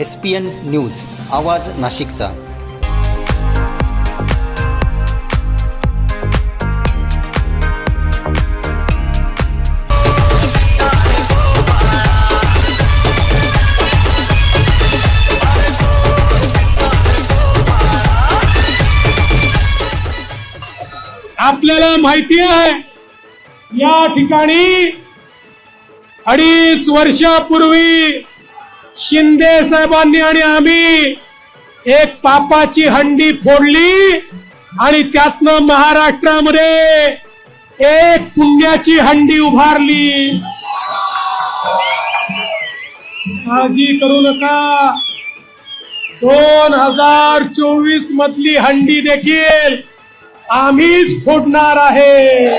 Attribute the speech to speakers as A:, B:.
A: S P N news आवाज नाशिकचा.
B: आपल्याला माहिती आहे या ठिकाणी अडीच वर्षापूर्वी शिंदे साहेबांनी आणि आम्ही एक पापाची हंडी फोडली आणि त्यातनं महाराष्ट्रामध्ये एक पुण्याची हंडी उभारली. काळजी करू नका. दोन हजार चोवीस मधली हंडी देखील आम्हीच फोडणार आहे.